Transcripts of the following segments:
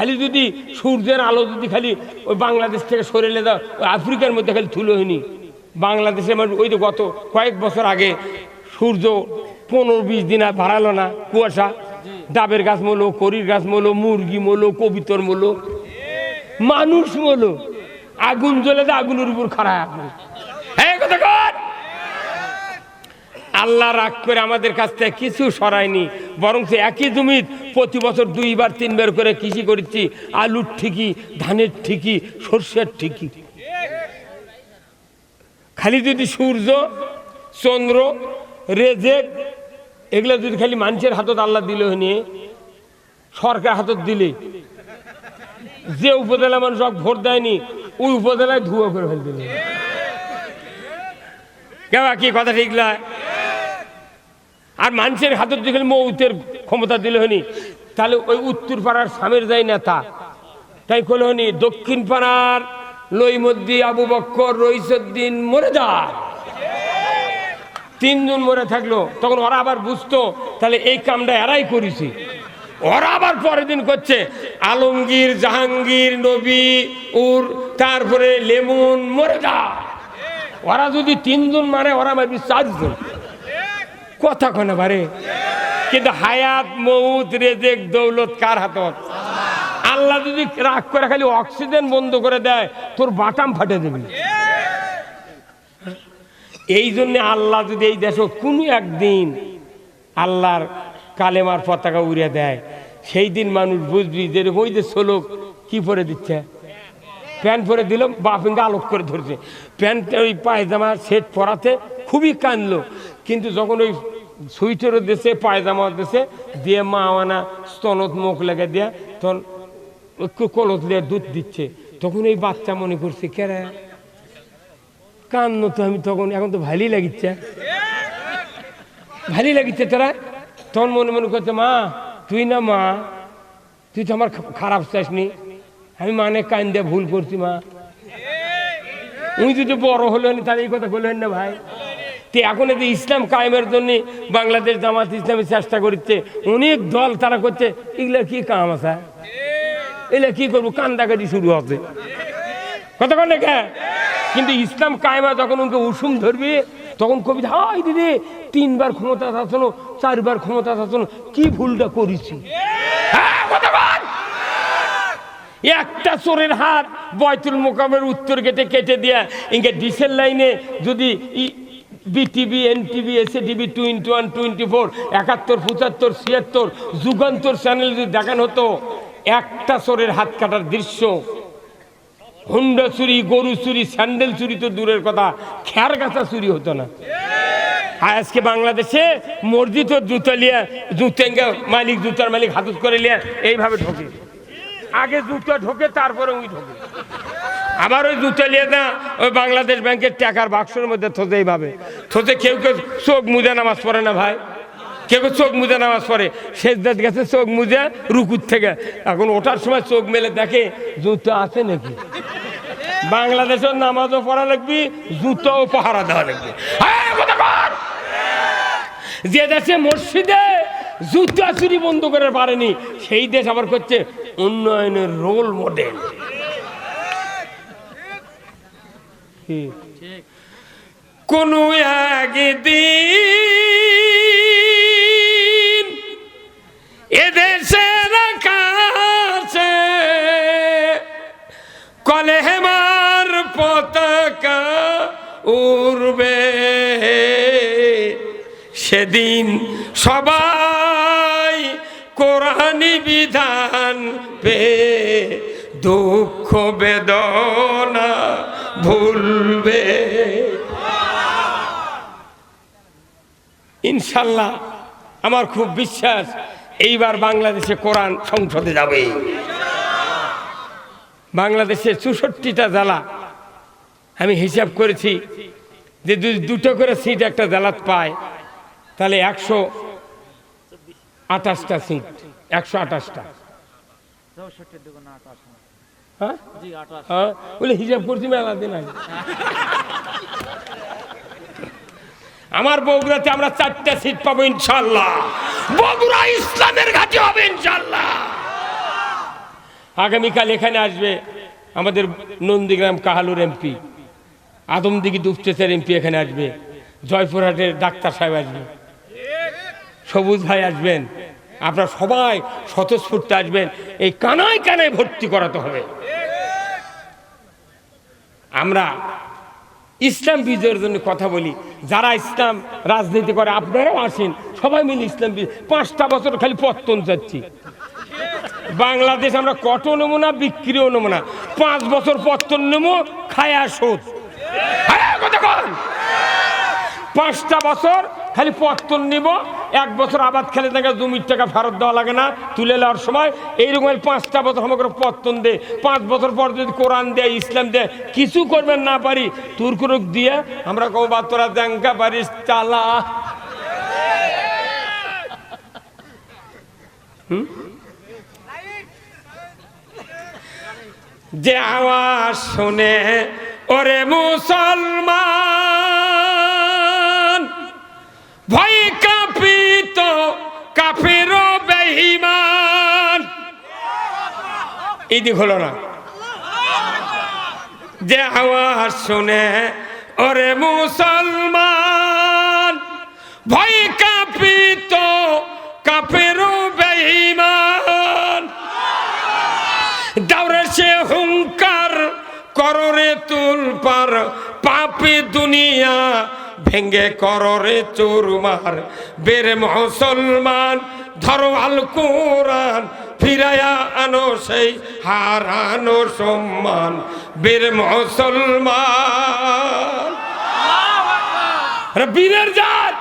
খালি যদি সূর্যের আলো যদি খালি ওই বাংলাদেশ থেকে সরেলে দাও ওই আফ্রিকার মধ্যে খালি তুলো হয়নি। বাংলাদেশে মানে ওই যে গত কয়েক বছর আগে সূর্য পনেরো বিশ দিন আর বাড়ালো না, কুয়াশা। ডাবের গাছ মলো করির গাছ মলো মুরগি মলো কবিতর মলো মানুষ মলো আগুন জ্বলে দেয় আগুনের উপর কর! আল্লাহ রাগ করে আমাদের কাছ থেকে কিছু সরায়নি, বরং সে একই জমিত প্রতি বছর দুইবার, তিনবার করে কৃষি করেছি। আলুর ঠিকই, ধানের ঠিকই, সর্ষের ঠিকই। খালি যদি সূর্য, চন্দ্র, রেজেক, এগুলো যদি খালি মানুষের হাতত আল্লাহ দিলে নিয়ে সরকার হাতত দিলে, যে উপজেলা মানুষ ভোট দেয়নি, ওই উপজেলায় ধুয়ো করে ফেল দিলে। কেবা কি কথা ঠিক নয় আর মানুষের হাতত যদি মৌতের ক্ষমতা দিলে হনি তাহলে ওই উত্তর পাড়ার স্বামীর যায় নেতা। তাই কল হনি দক্ষিণ পাড়ার লই লইমদ্দি আবু বক্কর, রইসুদ্দিন মরে যা। তিনজন মরে থাকল, তখন ওরা আবার বুঝতো, তাহলে এই কামটা এরাই করেছি। ওরা আবার পরের দিন করছে, আলমগীর, জাহাঙ্গীর, নবী, উর, তারপরে লেমন মরে যা। ওরা যদি তিনজন মারে, ওরা মারবি চারজন। কথা কনে পারে কিন্তু হায়াত, মৌত, রেজেক, দৌলত কার হাতত? আল্লাহ যদি রাগ করে খালি অক্সিজেন বন্ধ করে দেয়, তোর বাটাম ফাটে দেবে এই জন্য আল্লাহ যদি এই দেশে কোনো একদিন আল্লাহর কালেমার পতাকা উড়ে দেয়, সেই দিন মানুষ বুঝবি যে ওই যে শ্লোক কি পরে দিচ্ছে? প্যান্ট পরে দিল বাপিঙ্গা আলোক করে ধরছে। প্যান্ট ওই পায়জামা, সেট পরাতে খুবই কানলো কিন্তু যখন ওই সুইটারও দেশে পায়জামা দেশে দিয়ে মা আনা স্তনত মুখ লেগে দিয়ে তখন একটু কলত দিয়ে দুধ দিচ্ছে। তখন এই বাচ্চা মনে করছে কেরা কান্ন তো আমি তখন, এখন তো ভালোই লাগিচ্ছে। ভালোই লাগিচ্ছে তোরা? তখন মনে মনে করছে, মা, তুই না মা, তুই তো আমার খারাপ চাসনি আমি মানে কান দিয়ে ভুল করছি মা। উনি যদি বড় হলেন, তাহলে এই কথা বললেন না ভাই। তে এখন যে ইসলাম কায়েমের জন্য বাংলাদেশ জামাত ইসলামী চেষ্টা করছে অনেক দল তারা করছে এগুলা কি কাম আছে? এগুলা কি করব? কান্দাকাটি শুরু হবে কতক্ষণ লেখা কিন্তু ইসলাম কায়েমা যখন উনকে উসুম ধরবে তখন কবি হাই দিদি তিনবার ক্ষমতা শাসন চারবার ক্ষমতা শাসন কি ভুলটা করেছি? হ্যাঁ, একটা চোরের হাত বয়তুল মোকামের উত্তর গেটে কেটে দেয়া ইনকে ডিসেল লাইনে যদি বিটিভি, এনটিভি এসে TV twenty one, twenty four, একাত্তর, পঁচাত্তর, ছিয়াত্তর, যুগান্তর চ্যানেল যদি দেখানো হতো, একটা চোরের হাত কাটার দৃশ্য। হুন্ডা চুরি, গরু চুরি, স্যান্ডেল চুরি তো দূরের কথা, খ্যার গাছা চুরি হতো না। আজকে বাংলাদেশে মসজিদ জুতো লিয়া, জুতেঙ্গা মালিক, জুতার মালিক হাতুত করে লিয়া, এইভাবে ঢোকে। আগে জুতো ঢোকে, তারপরে ওই ঢোকে। আবার ওই জুতো নিয়ে না, ওই বাংলাদেশ ব্যাংকের টাকার বাক্সের মধ্যে থোতে এইভাবে। থোতে কেউ কেউ চোখ মুজা নামাজ পড়ে না ভাই। কেউ কেউ চোখ মুজা নামাজ পড়ে। শেষ দাঁত গেছে, চোখ মুজা রুকুর থেকে। এখন ওঠার সময় চোখ মেলে দেখে, জুতো আছে নাকি? বাংলাদেশের নামাজও পড়া লাগবি, জুতোও পাহারা দেওয়া লাগবে। যে দেশে মসজিদে জুতা চুরি বন্ধ করে পারেনি, সেই দেশ আবার করছে উন্নয়নের রোল মডেল কোন একদিন এদেশের আকাশে কলেমার পতাকা উড়বে। সেদিন সবাই কোরআনি বিধান পে দুঃখ বেদনা ভুলবে ইনশাল্লাহ, আমার খুব বিশ্বাস, এইবার বাংলাদেশে কোরআন সংসদে যাবে। বাংলাদেশের চৌষট্টিটা জেলা, আমি হিসাব করেছি যে যদি দুটো করে সিট একটা জেলাত পায়, তাহলে একশো আঠাশটা সিট, একশো আঠাশটা। হ্যাঁ? হ্যাঁ? বলে দিন আগে। আমার বগুড়াতে আমরা চারটা সিট পাবো ইনশাল্লাহ বগুড়া ইসলামের ঘাটে হবে ইনশাল্লাহ আগামীকাল এখানে আসবে আমাদের নন্দীগ্রাম কাহালুর এমপি। আদমদিঘি দুপচেসের এমপি এখানে আসবে। জয়পুরহাটের ডাক্তার সাহেব আসবে। সবুজ ভাই আসবেন। আপনারা সবাই স্বতঃস্ফূর্তে আসবেন। এই কানায় কানায় ভর্তি করাতে হবে। আমরা ইসলাম বিজয়ের জন্য কথা বলি। যারা ইসলাম রাজনীতি করে আপনারাও আসেন। সবাই মিলে ইসলাম পাঁচটা বছর খালি পত্তন যাচ্ছি বাংলাদেশ আমরা কত নেব না বিক্রিও নেব না। পাঁচ বছর পত্তন নেব খায়া হ্যাঁ, কথা। পাঁচটা বছর খালি পত্তন নিব। এক বছর আবাদ খেলে তাকে জমির টাকা ফেরত দেওয়া লাগে না, তুলে নেওয়ার সময়। এইরকম পাঁচটা বছর আমাকে পত্তন দে। পাঁচ বছর পর যদি কোরআন দেয় ইসলাম দেয় কিছু করবেন না পারি। তুর্কুরুক দিয়ে আমরা কৌ বা তোরা পারিস, চালা? যে আওয়াজ শুনে, ওরে মুসলমান ভয় কাঁপিত কাফের বেহিমান ইদি হলো না। যে আওয়াজ শুনে ওরে মুসলমান ভয় ভেঙ্গে কররে চুরমার বের মুসলমান, ধরো আল কোরআন ফিরায়া আনো সেই হারানো সম্মান। বের মুসলমান। বীরের জাত।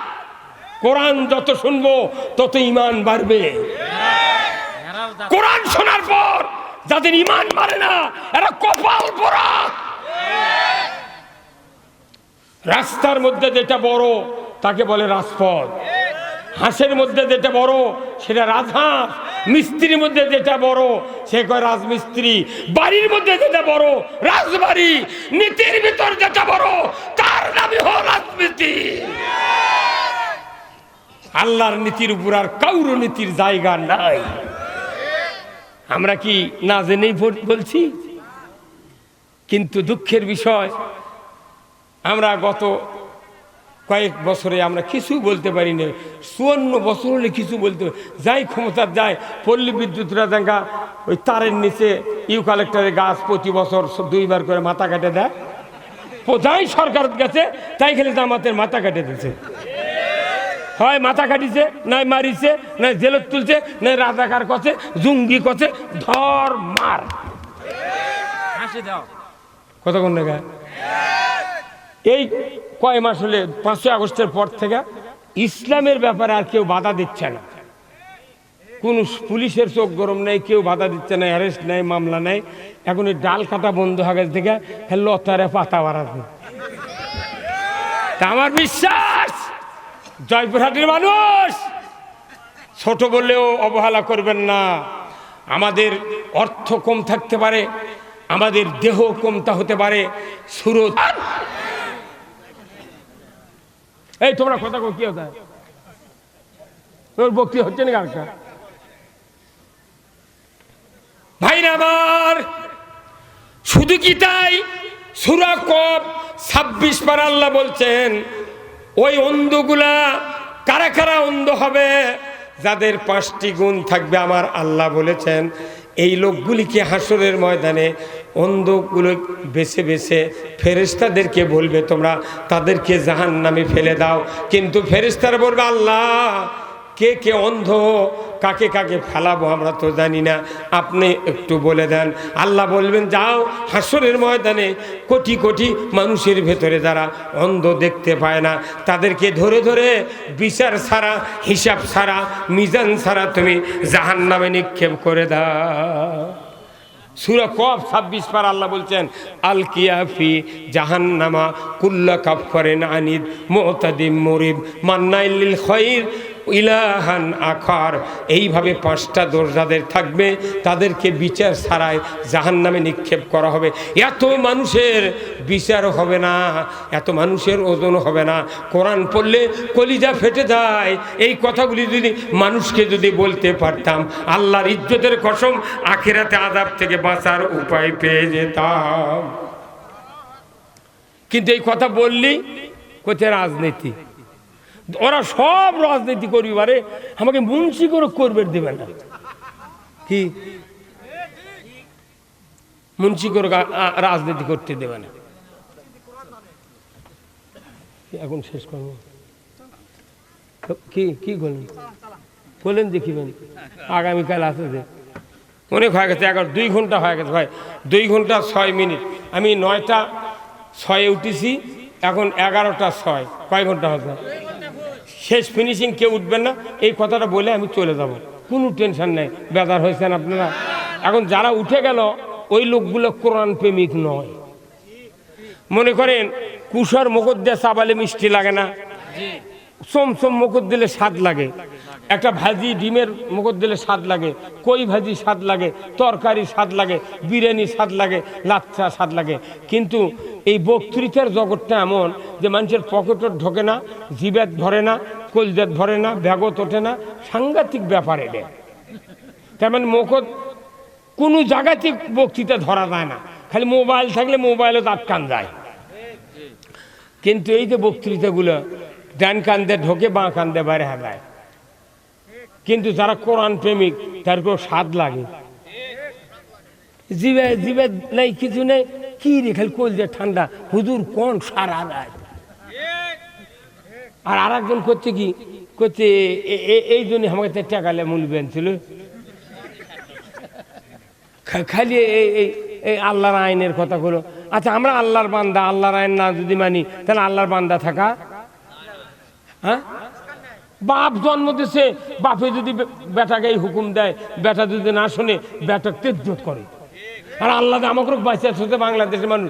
কোরআন যত শুনব, তত ইমান বাড়বে। কোরআন শোনার পর যাদের ইমান মারে না, এরা কপাল পরা রাস্তার মধ্যে যেটা বড়, তাকে বলে রাজপথ। হাঁসের মধ্যে যেটা বড়, সেটা রাজহাঁস। মিস্ত্রির মধ্যে যেটা বড়, সে কয় রাজমিস্ত্রি। বাড়ির মধ্যে যেটা বড়, রাজবাড়ি। নীতির ভিতর যেটা বড়, তার নামই হল রাজনীতি আল্লাহর নীতির উপর আর কাউর নীতির জায়গা নাই। আমরা কি না জেনেই বলছি? কিন্তু দুঃখের বিষয় আমরা গত কয়েক বছরে আমরা কিছু বলতে পারি না চুয়ান্ন বছর হলে কিছু বলতে পারি যাই ক্ষমতার যায় পল্লী বিদ্যুৎরা দেখা ওই তারের নিচে ইউ কালেক্টরের গাছ প্রতি বছর দুইবার করে মাথা কাটে দেয়। যাই সরকার গেছে তাই খেলে আমাদের মাথা কাটে দিয়েছে। হয় মাথা কাটিছে নাই মারিছে নাই জেলত তুলছে নাই রাজাকার কছে জুঙ্গি কছে ধর মার। হাসি দাও। কতক্ষণ দেখা এই কয় মাস হলে, পাঁচই আগস্টের পর থেকে ইসলামের ব্যাপারে আর কেউ বাধা দিচ্ছে না। কোন পুলিশের চোখ গরম নেই, কেউ বাধা দিচ্ছে না, অ্যারেস্ট নেই, মামলা নেই। এখন এই ডাল কাটা বন্ধ হয়ে থেকে হ্যাঁ লতারে পাতা বাড়াতে আমার বিশ্বাস, জয়পুরহাটের মানুষ, ছোট বললেও অবহেলা করবেন না। আমাদের অর্থ কম থাকতে পারে, আমাদের দেহ কমতা হতে পারে। সুরত এই, তোমরা কথা কো কি হতা তোর বক্তি হচ্ছে না কালকা ভাইরা আমার শুধু কি তাই? সুরা কব ছাব্বিশ পার আল্লাহ বলছেন, ওই অন্ধগুলা কারা কারা অন্ধ হবে? যাদের পাঁচটি গুণ থাকবে আমার আল্লাহ বলেছেন। এই লোকগুলিকে হাসরের ময়দানে অন্ধগুলো বেছে বেছে ফেরেস্তাদেরকে বলবে তোমরা, তাদেরকে জাহান নামে ফেলে দাও। কিন্তু ফেরেস্তারা বলবে, আল্লাহ, কে কে অন্ধ, কাকে কাকে ফেলাবো আমরা তো জানি না। আপনি একটু বলে দেন। আল্লাহ বলবেন, যাও হাসরের ময়দানে কোটি কোটি মানুষের ভেতরে যারা অন্ধ দেখতে পায় না, তাদেরকে ধরে ধরে বিচার ছাড়া, হিসাব ছাড়া, মিজান ছাড়া তুমি জাহান নামে নিক্ষেপ করে দাও। সুরা কফ ছাব্বিশ পার আল্লাহ বলছেন, আল কিয়াফি জাহান্নামা কুল্লা কাফারেন আনিদ মোহতাদিম মরিব মান্নাইল খৈর। ইলাহান আখার। এইভাবে পাঁচটা দোষ যাদের থাকবে, তাদেরকে বিচার ছাড়ায় জাহান নামে নিক্ষেপ করা হবে। এত মানুষের বিচার হবে না, এত মানুষের ওজন হবে না। কোরআন পড়লে কলিজা ফেটে যায়। এই কথাগুলি যদি মানুষকে যদি বলতে পারতাম, আল্লাহর ইজ্জতের কসম, আখেরাতে আদাব থেকে বাঁচার উপায় পেয়ে যেতাম। কিন্তু এই কথা বললি কোথায় রাজনীতি? ওরা সব রাজনীতি করবি পারে আমাকে মুন্সি করে করবে দেবে না। কি? মুন্সি করে রাজনীতি করতে দেবে না। এখন শেষ করব? কি কি বলেন বলেন। দেখিবেন আগামীকাল আছে যে। অনেক হয়ে গেছে এগারো, দুই ঘণ্টা হয়ে গেছে ভাই। দুই ঘণ্টা ছয় মিনিট। আমি নয়টা ছয়ে উঠেছি, এখন এগারোটা ছয়। কয় ঘণ্টা হবে শেষ ফিনিশিং কেউ উঠবেন না। এই কথাটা বলে আমি চলে যাব। কোনো টেনশন নেই। বেদার হয়েছেন আপনারা। এখন যারা উঠে গেল, ওই লোকগুলো কোরআন প্রেমিক নয়। মনে করেন, কুশর মুখর সাবালে মিষ্টি লাগে না। সোম মুখর দিলে স্বাদ লাগে। একটা ভাজি ডিমের মুখর দিলে স্বাদ লাগে, কই ভাজি স্বাদ লাগে, তরকারি স্বাদ লাগে, বিরিয়ানি স্বাদ লাগে, লাচ্ছা স্বাদ লাগে। কিন্তু এই বক্তৃতার জগৎটা এমন যে মানুষের পকেটত ঢোকে না জিবেত ধরে না, কলজাত ধরে না, ব্যাগত ওঠে না, সাংঘাতিক ব্যাপার এটা। তেমন মুখত কোনো জায়গাতে বক্তৃতা ধরা যায় না, খালি মোবাইল থাকলে মোবাইলে আটকান যায়। কিন্তু এই যে বক্তৃতাগুলো ডান কান্দে ঢোকে, বাঁ কান্দে বাইরে হাঁটায়। কিন্তু যারা কোরআন প্রেমিক তার কোনো স্বাদ লাগে। জিবে জিবে নাই, কিছু নেই, কি রে খালি কল যে ঠান্ডা? হুজুর কোন সারা রাত? আর আর একজন করছে কি করছে এই জন্য আমাকে টাকালে মূল ছিল খালি এই এই আল্লাহর আইনের কথা করো আচ্ছা আমরা আল্লাহর বান্দা, আল্লাহর আইন না যদি মানি, তাহলে আল্লাহর বান্দা থাকা হ্যাঁ? বাপ জন্ম দিছে, বাপে যদি বেটাকে হুকুম দেয়, বেটা যদি না শোনে বেটা তেজ্জত করে। আর আল্লাহ আমাকে বাঁচিয়ে বাংলাদেশের মানুষ